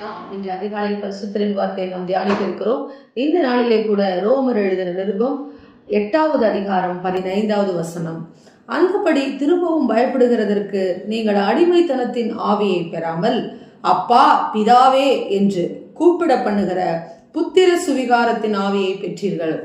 நாம் இன்று அதிகாலை பரிசுத்தரின் வார்த்தையை நாம் தியானிக்க இருக்கிறோம் இந்த நாளிலே கூட ரோமர் எழுதின நிருபம் எட்டாவது அதிகாரம் பதினைந்தாவது வசனம். அந்தபடி திரும்பவும் பயப்படுகிறதற்கு நீங்கள் அடிமைத்தனத்தின் ஆவியை பெறாமல் அப்பா பிதாவே என்று கூப்பிட பண்ணுகிற புத்திர சுவிகாரத்தின் ஆவியை பெற்றீர்கள்.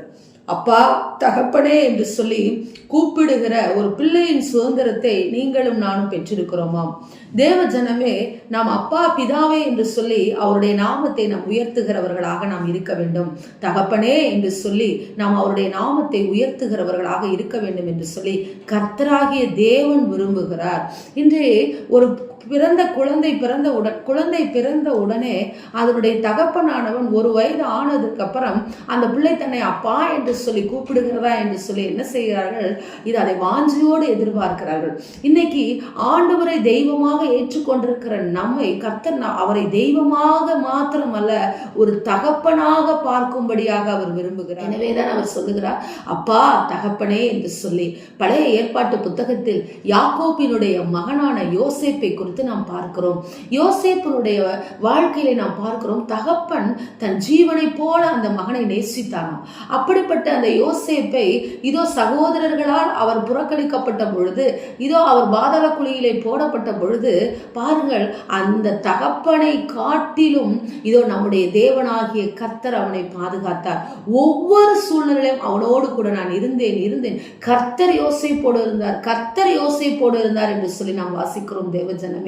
அப்பா தகப்பனே என்று சொல்லி கூப்பிடுகிற ஒரு பிள்ளையின் சுதந்திரத்தை நீங்களும் நானும் பெற்றிருக்கிறோமாம். தேவ ஜனமே நாம் அப்பா பிதாவே என்று சொல்லி அவருடைய நாமத்தை நாம் உயர்த்துகிறவர்களாக நாம் இருக்க வேண்டும். தகப்பனே என்று சொல்லி நாம் அவருடைய நாமத்தை உயர்த்துகிறவர்களாக இருக்க வேண்டும் என்று சொல்லி கர்த்தராகிய தேவன் விரும்புகிறார். இன்று ஒரு பிறந்த குழந்தை பிறந்த உடன் குழந்தை பிறந்த உடனே அதனுடைய தகப்பனானவன் ஒரு வயது ஆனதுக்கு அப்புறம் அந்த பிள்ளை தன்னை அப்பா என்று சொல்லி கூப்பிடுகிறதா என்று சொல்லி என்ன செய்கிறார்கள்? இது அதை வாஞ்சியோடு எதிர்பார்க்கிறார்கள். இன்னைக்கு ஆண்டவரை தெய்வமாக ஏற்றுக்கொண்டிருக்கிற நம்மை கர்த்தர் அவரை தெய்வமாக மாத்திரமல்ல ஒரு தகப்பனாக பார்க்கும்படியாக அவர் விரும்புகிறார். எனவேதான் அவர் சொல்லுகிறார் அப்பா தகப்பனே என்று சொல்லி பழைய ஏற்பாட்டு புத்தகத்தில் யாக்கோப்பினுடைய மகனான யோசேப்பை குறித்து நாம் பார்க்கிறோம். யோசேப்பினுடைய வாழ்க்கையில நாம் பார்க்கிறோம் தகப்பன் தன் ஜீவனை போல அந்த மகனை நேசித்தானாம். அப்படிப்பட்ட அந்த யோசேப்பை இதோ சகோதரர்களால் அவர் புறக்கணிக்கப்பட்ட பொழுது இதோ அவர் பாதாள குழியிலே போடப்பட்ட பொழுது பாருங்கள் அந்த தகப்பனை காட்டிலும் இதோ நம்முடைய தேவனாகிய கர்த்தர் அவனை பாதுகாத்தார். ஒவ்வொரு சூழ்நிலையும் அவனோடு கூட நான் இருந்தேன் இருந்தேன். கர்த்தர் யோசைப்போடு இருந்தார் கர்த்தர் யோசைப்போடு இருந்தார் என்று சொல்லி நாம் வாசிக்கிறோம் தேவஜனமே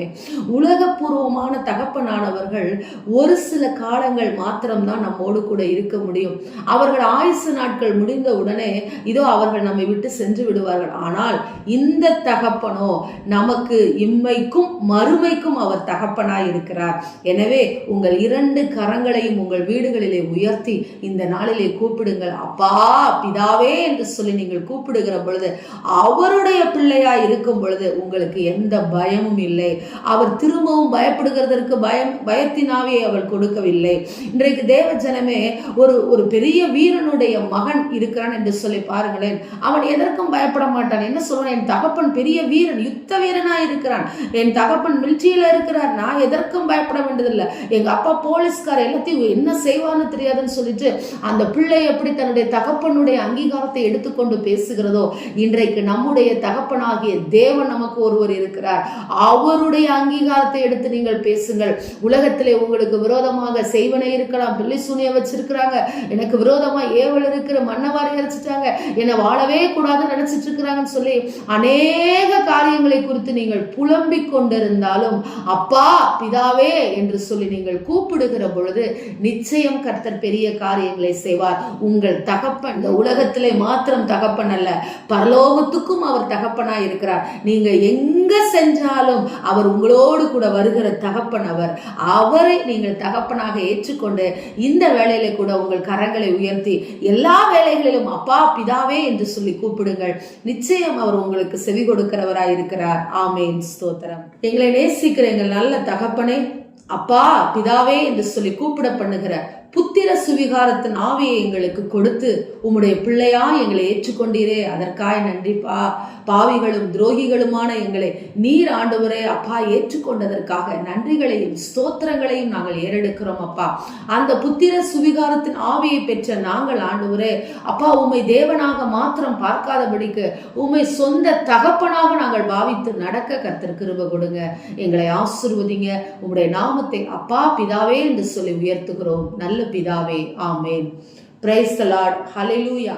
உலகபூர்வமான தகப்பனானவர்கள் ஒரு சில காலங்கள் மாத்திரம்தான் நம்மோடு கூட இருக்க முடியும். அவர்கள் ஆயுசு நாட்கள் முடிந்த உடனே இதோ அவர்கள் நம்மை விட்டு சென்று விடுவார்கள். ஆனால் இந்த தகப்பனோ நமக்கு இம்மைக்கும் மறுமைக்கும் அவர் தகப்பனாய் இருக்கிறார். எனவே உங்கள் இரண்டு கரங்களையும் உங்கள் வீடுகளிலே உயர்த்தி இந்த நாளிலே கூப்பிடுங்கள். அப்பா பிதாவே என்று சொல்லி நீங்கள் கூப்பிடுகிற பொழுது அவருடைய பிள்ளையாய் இருக்கும் பொழுது உங்களுக்கு எந்த பயமும் இல்லை. அவர் திரும்பவும் பயப்படுகிறதற்கு பயம் பயத்தினாவே அவள் கொடுக்கவில்லை. இன்றைக்கு தேவ ஜனமே ஒரு ஒரு பெரிய வீரனுடைய மகன் இருக்கிறான் என்று சொல்லி பாருங்களேன். அவன் எதற்கும் பயப்பட மாட்டான். என்ன சொல்றான்? என் தகப்பன் பெரிய வீரன் யுத்த வீரனா இருக்கிறான். என் தகப்பன் மிலிட்ரியில இருக்கிறார். நான் எதற்கும் பயப்பட வேண்டியதில்லை. எங்க அப்பா போலீஸ்கார் எல்லாத்தையும் என்ன செய்வான்னு தெரியாதுன்னு சொல்லிட்டு அந்த பிள்ளை எப்படி தன்னுடைய தகப்பனுடைய அங்கீகாரத்தை எடுத்துக்கொண்டு பேசுகிறதோ இன்றைக்கு நம்முடைய தகப்பனாகிய தேவன் நமக்கு ஒருவர் இருக்கிறார். அவருடைய அங்கீகாரத்தை எடுத்து நீங்கள் பேசுங்கள். உலகத்திலே உங்களுக்கு விரோதமாக செய்வனை இருக்கலாம் பிள்ளை சூனிய வச்சிருக்கிறாங்க. எனக்கு விரோதமா ஏவல் இருக்கிற மண்ணவாரி அரைச்சிட்டாங்க என்னை வாழவே கூடாதுன்னு நினைச்சிட்டு இருக்கிறாங்கன்னு சொல்லி அநேக காரியங்களை குறித்து நீங்கள் புலம்பிக் கொண்டிருந்தாலும் அப்பா பிதாவே என்று சொல்லி நீங்கள் கூப்பிடுகிற பொழுது நிச்சயம் கர்த்தர் பெரிய காரியங்களை செய்வார். உங்கள் தகப்பன் இந்த உலகத்திலே மாத்திரம் தகப்பன் அல்ல பரலோகத்துக்கும் அவர் தகப்பனாய் இருக்கிறார் நீங்க எங்க சென்றாலும் அவர் அவர் உங்களோடு கூட வருகிற தகப்பன் அவர். அவரை நீங்கள் தகப்பனாக ஏற்றுக்கொண்டு இந்த வேலையில கூட உங்கள் கரங்களை உயர்த்தி எல்லா வேலைகளிலும் அப்பா பிதாவே என்று சொல்லி கூப்பிடுங்கள். நிச்சயம் அவர் உங்களுக்கு செவி கொடுக்கிறவராய் இருக்கிறார். ஆமேன். ஸ்தோத்திரம். எங்களை நேசிக்கிற எங்கள் நல்ல தகப்பனே அப்பா பிதாவே என்று சொல்லி கூப்பிட பண்ணுகிற புத்திர சுவிகாரத்தின் ஆவியை எங்களுக்கு கொடுத்து உம்முடைய பிள்ளையா எங்களை ஏற்றுக்கொண்டீரே. அதற்காய் நன்றிப்பா பாவிகளும் துரோகிகளுமான எங்களை நீர் ஆண்டவரே அப்பா ஏற்றுக்கொண்டதற்காக நன்றிகளையும் ஸ்தோத்திரங்களையும் நாங்கள் ஏறெடுக்கிறோம் அப்பா. அந்த புத்திர சுவிகாரத்தின் ஆவியை பெற்ற நாங்கள் ஆண்டவரே அப்பா உம்மை தேவனாக மாத்திரம் பார்க்காதபடிக்கு உம்மை சொந்த தகப்பனாக நாங்கள் பாவித்து நடக்க கர்த்தர் கிருப கொடுங்க. எங்களை ஆசிர்வதிங்க. உங்களுடைய நாமத்தை அப்பா பிதாவே என்று சொல்லி உயர்த்துகிறோம். நல்ல பிதாவே ஆமேன் பிரைஸ் த லார்ட் ஹalleluya